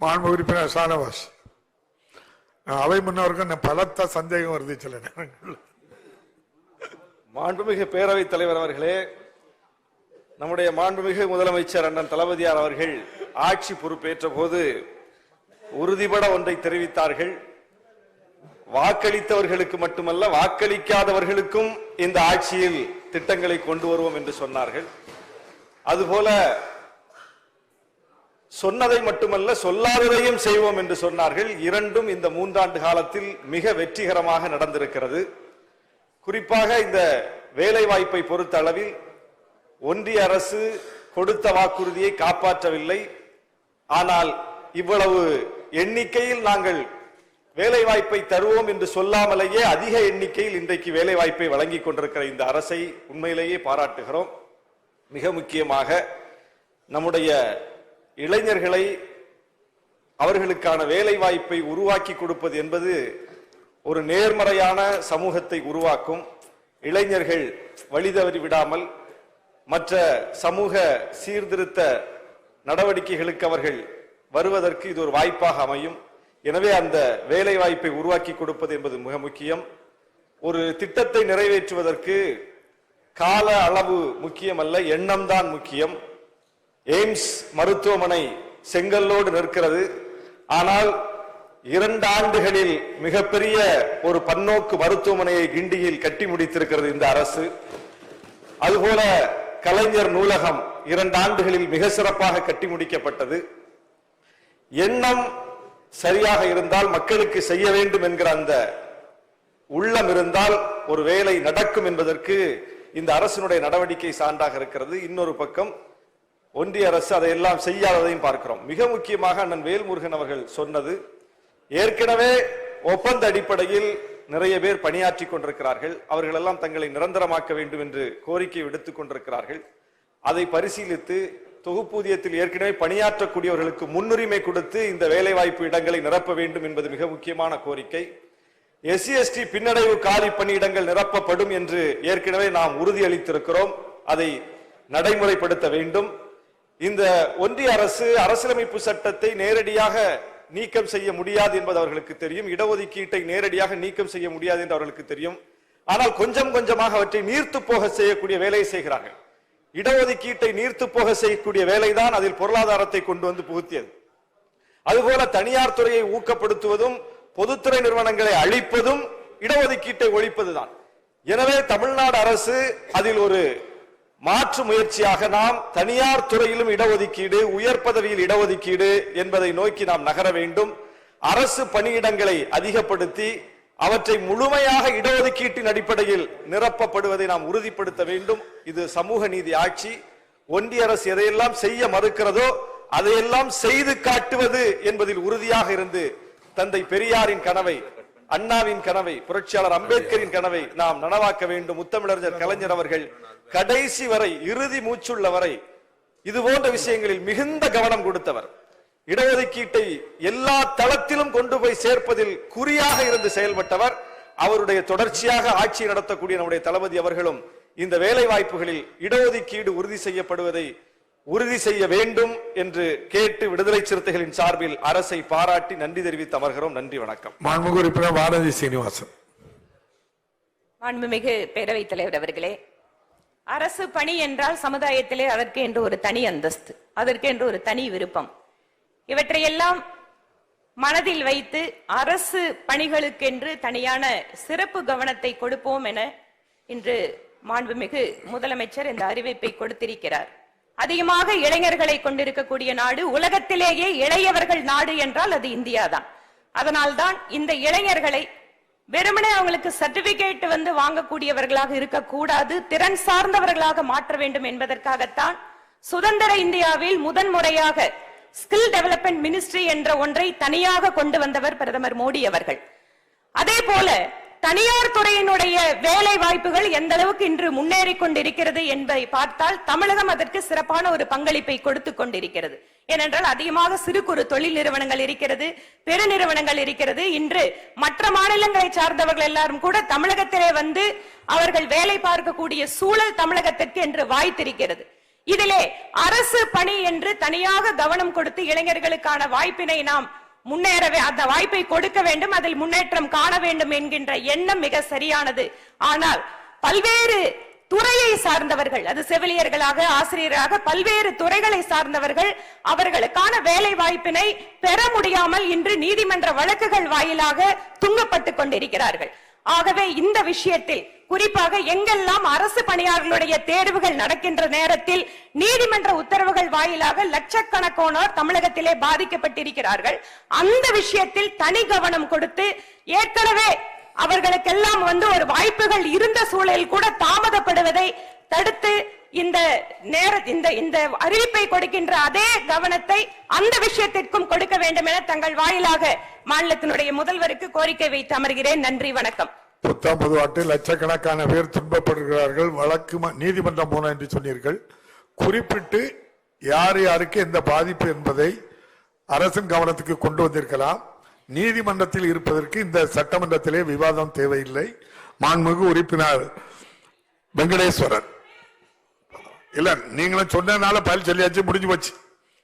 மாண்பு உறுப்பினர் ஷானவாஸ். அவை முன்னவருக்கு நான் பலத்த சந்தேகம் வருது சில நேரங்களில். மாண்புமிகு பேரவைத் தலைவர் அவர்களே நம்முடைய மாண்புமிகு முதலமைச்சர் அண்ணன் தளபதியார் அவர்கள் ஆட்சி பொறுப்பேற்ற போது உறுதிபட ஒன்றை தெரிவித்தார்கள். வாக்களித்தவர்களுக்கு மட்டுமல்ல வாக்களிக்காதவர்களுக்கும் இந்த ஆட்சியில் திட்டங்களை கொண்டு வருவோம் என்று சொன்னார்கள். அதுபோல சொன்னதை மட்டுமல்ல சொல்லாததையும் செய்வோம் என்று சொன்னார்கள். இரண்டும் இந்த மூன்றாண்டு காலத்தில் மிக வெற்றிகரமாக நடந்திருக்கிறது. குறிப்பாக இந்த வேலை வாய்ப்பை பொறுத்த அளவில் ஒன்றிய அரசு கொடுத்த வாக்குறுதியை காப்பாற்றவில்லை. ஆனால் இவ்வளவு எண்ணிக்கையில் நாங்கள் வேலை வாய்ப்பை தருவோம் என்று சொல்லாமலேயே அதிக எண்ணிக்கையில் இன்றைக்கு வேலை வாய்ப்பை வழங்கிக் கொண்டிருக்கிற இந்த அரசை உண்மையிலேயே பாராட்டுகிறோம். மிக முக்கியமாக நம்முடைய இளைஞர்களை அவர்களுக்கான வேலை வாய்ப்பை உருவாக்கி கொடுப்பது என்பது ஒரு நேர்மறையான சமூகத்தை உருவாக்கும். இளைஞர்கள் வழிதவறி விடாமல் மற்ற சமூக சீர்திருத்த நடவடிக்கைகளுக்கு அவர்கள் வருவதற்கு இது ஒரு வாய்ப்பாக அமையும். எனவே அந்த வேலை வாய்ப்பை உருவாக்கி கொடுப்பது என்பது மிக முக்கியம். ஒரு திட்டத்தை நிறைவேற்றுவதற்கு கால அளவு முக்கியமல்ல எண்ணம்தான் முக்கியம். எய்ம்ஸ் மருத்துவமனை செங்கல்லோடு நிற்கிறது. ஆனால் இரண்டு ஆண்டுகளில் மிகப்பெரிய ஒரு பன்னோக்கு மருத்துவமனையை கிண்டியில் கட்டி முடித்திருக்கிறது இந்த அரசு. அதுபோல கலைஞர் நூலகம் இரண்டு ஆண்டுகளில் மிக சிறப்பாக கட்டி முடிக்கப்பட்டது. எண்ணம் சரியாக இருந்தால் மக்களுக்கு செய்ய வேண்டும் என்கிற அந்த உள்ளம் இருந்தால் ஒரு வேலை நடக்கும் என்பதற்கு இந்த அரசினுடைய நடவடிக்கை சான்றாக இருக்கிறது. இன்னொரு பக்கம் ஒன்றிய அரசு அதையெல்லாம் செய்யாததையும் பார்க்கிறோம். மிக முக்கியமாக அண்ணன் வேல்முருகன் அவர்கள் சொன்னது ஏற்கனவே ஒப்பந்த அடிப்படையில் நிறைய பேர் பணியாற்றி கொண்டிருக்கிறார்கள். அவர்களெல்லாம் தங்களை நிரந்தரமாக்க வேண்டும் என்று கோரிக்கை விடுத்துக் கொண்டிருக்கிறார்கள். அதை பரிசீலித்து தொகுப்பூதியத்தில் ஏற்கனவே பணியாற்றக்கூடியவர்களுக்கு முன்னுரிமை கொடுத்து இந்த வேலைவாய்ப்பு இடங்களை நிரப்ப வேண்டும் என்பது மிக முக்கியமான கோரிக்கை. எஸ்சி எஸ்டி பின்னடைவு காலி பணியிடங்கள் நிரப்பப்படும் என்று ஏற்கனவே நாம் உறுதியளித்திருக்கிறோம். அதை நடைமுறைப்படுத்த வேண்டும். இந்த ஒன்றிய அரசு அரசியலமைப்பு சட்டத்தை நேரடியாக நீக்கம் செய்ய முடியாது என்பது அவர்களுக்கு தெரியும். இடஒதுக்கீட்டை நேரடியாக நீக்கம் செய்ய முடியாது என்று அவர்களுக்கு தெரியும். ஆனால் கொஞ்சம் கொஞ்சமாக அவற்றை நீர்த்து போக செய்யக்கூடிய வேலையை செய்கிறார்கள். இடஒதுக்கீட்டை நீர்த்து போக செய்யக்கூடிய வேலைதான் அதில் பொருளாதாரத்தை கொண்டு வந்து புகுத்தியது. அதுபோல தனியார் துறையை ஊக்கப்படுத்துவதும் பொதுத்துறை நிறுவனங்களை அழிப்பதும் இடஒதுக்கீட்டை ஒழிப்பதுதான். எனவே தமிழ்நாடு அரசு அதில் ஒரு மாற்று முயற்சியாக நாம் தனியார் துறையிலும் இடஒதுக்கீடு உயர் பதவியில் இடஒதுக்கீடு என்பதை நோக்கி நாம் நகர வேண்டும். அரசு பணியிடங்களை அதிகப்படுத்தி அவற்றை முழுமையாக இடஒதுக்கீட்டின் அடிப்படையில் நிரப்பப்படுவதை நாம் உறுதிப்படுத்த வேண்டும். இது சமூக நீதி ஆட்சி. ஒன்றிய அரசு எதையெல்லாம் செய்ய மறுக்கிறதோ அதையெல்லாம் செய்து காட்டுவது என்பதில் உறுதியாக இருந்து தந்தை பெரியாரின் கனவை அண்ணாவின் கனவை புரட்சியாளர் அம்பேத்கரின் கனவை நாம் நனவாக்க வேண்டும். முத்தமிழறிஞர் கலைஞர் அவர்கள் கடைசி வரை இறுதி மூச்சுள்ள வரை இது போன்ற விஷயங்களில் மிகுந்த கவனம் கொடுத்தவர். இடஒதுக்கீட்டை எல்லா தளத்திலும் கொண்டு போய் சேர்ப்பதில் குறியாக இருந்து செயல்பட்டவர். அவருடைய தொடர்ச்சியாக ஆட்சி நடத்தக்கூடிய நம்முடைய தளபதி அவர்களும் இந்த வேலை வாய்ப்புகளில் இடஒதுக்கீடு உறுதி செய்யப்படுவதை உறுதி செய்ய வேண்டும் என்று கேட்டு விடுதலை சிறுத்தைகளின் சார்பில் அரசை பாராட்டி நன்றி தெரிவித்து அமர்கிறோம். நன்றி வணக்கம். மாண்புமிகு உறுப்பினர் வானதி சீனிவாசன். மாண்புமிகு பேரவைத் தலைவர் அவர்களே அரசு பணி என்றால் சமுதாயத்திலே அதற்கு என்று ஒரு தனி அந்தஸ்து அதற்கு என்று ஒரு தனி விருப்பம். இவற்றையெல்லாம் மனதில் வைத்து அரசு பணிகளுக்கென்று தனியான சிறப்பு கவனத்தை கொடுப்போம் என இன்று மாண்புமிகு முதலமைச்சர் இந்த அறிவிப்பை கொடுத்திருக்கிறார். அதிகமாக இளைஞர்களை கொண்டிருக்கக்கூடிய நாடு உலகத்திலேயே இளையவர்கள் நாடு என்றால் அது இந்தியா தான் அதனால் அதனால்தான் இந்த இளைஞர்களை வெறுமனே அவங்களுக்கு சர்டிபிகேட் வந்து வாங்கக்கூடியவர்களாக இருக்கக்கூடாது திறன் சார்ந்தவர்களாக மாற்ற வேண்டும் என்பதற்காகத்தான் சுதந்திர இந்தியாவில் முதன்முறையாக ஸ்கில் டெவலப்மெண்ட் மினிஸ்ட்ரி என்ற ஒன்றை தனியாக கொண்டு வந்தவர் பிரதமர் மோடி அவர்கள். அதே போல தனியார் துறையினுடைய வேலை வாய்ப்புகள் எந்த அளவுக்கு இன்று முன்னேறி கொண்டிருக்கிறது என்பதை பார்த்தால் தமிழகம் அதற்கு சிறப்பான ஒரு பங்களிப்பை கொடுத்து கொண்டிருக்கிறது. ஏனென்றால் அதிகமாக சிறு குறு தொழில் நிறுவனங்கள் இருக்கிறது பெருநிறுவனங்கள் இருக்கிறது. இன்று மற்ற மாநிலங்களை சார்ந்தவர்கள் எல்லாரும் கூட தமிழகத்திலே வந்து அவர்கள் வேலை பார்க்கக்கூடிய சூழல் தமிழகத்திற்கு என்று வாய்த்திருக்கிறது. இதிலே அரசு பணி என்று தனியாக கவனம் கொடுத்து இளைஞர்களுக்கான வாய்ப்பினை நாம் முன்னேறவே அந்த வாய்ப்பை கொடுக்க வேண்டும் அதில் முன்னேற்றம் காண வேண்டும் என்கின்ற எண்ணம் மிக சரியானது. ஆனால் பல்வேறு துறையை சார்ந்தவர்கள் அது செவிலியர்களாக ஆசிரியராக பல்வேறு துறைகளை சார்ந்தவர்கள் அவர்களுக்கான வேலை வாய்ப்பினை பெற முடியாமல் இன்று நீதிமன்ற வழக்குகள் வாயிலாக துங்கப்பட்டுக் கொண்டிருக்கிறார்கள். ஆகவே இந்த விஷயத்தில் குறிப்பாக எங்கெல்லாம் அரசு பணியாளர்களுடைய தேர்வுகள் நடக்கின்ற நேரத்தில் நீதிமன்ற உத்தரவுகள் வாயிலாக லட்சக்கணக்கானோர் தமிழகத்திலே பாதிக்கப்பட்டிருக்கிறார்கள். அந்த விஷயத்தில் தனி கவனம் கொடுத்து ஏற்கனவே அவர்களுக்கெல்லாம் வந்து ஒரு வாய்ப்புகள் இருந்த சூழலில் கூட தாமதப்படுவதை தடுத்து இந்த நேர இந்த இந்த அறிவிப்பை கொடுக்கின்ற அதே கவனத்தை அந்த விஷயத்திற்கும் கொடுக்க வேண்டும் என தங்கள் வாயிலாக மாநிலத்தினுடைய முதல்வருக்கு கோரிக்கை வைத்து அமர்கிறேன். நன்றி வணக்கம். புத்தாம் பொதுவாட்டில் லட்சக்கணக்கான பேர் துன்பப்படுகிறார்கள். வழக்கு நீதிமன்றம் போன என்று சொன்னீர்கள். குறிப்பிட்டு யார் யாருக்கு எந்த பாதிப்பு என்பதை அரசின் கவனத்துக்கு கொண்டு வந்திருக்கலாம். நீதிமன்றத்தில் இருப்பதற்கு இந்த சட்டமன்றத்திலே விவாதம் தேவையில்லை. மாண்புமிகு உறுப்பினர் வெங்கடேஸ்வரன். இல்ல நீங்களும் சொன்னதுனால பதில் சொல்லியாச்சு முடிஞ்சு போச்சு.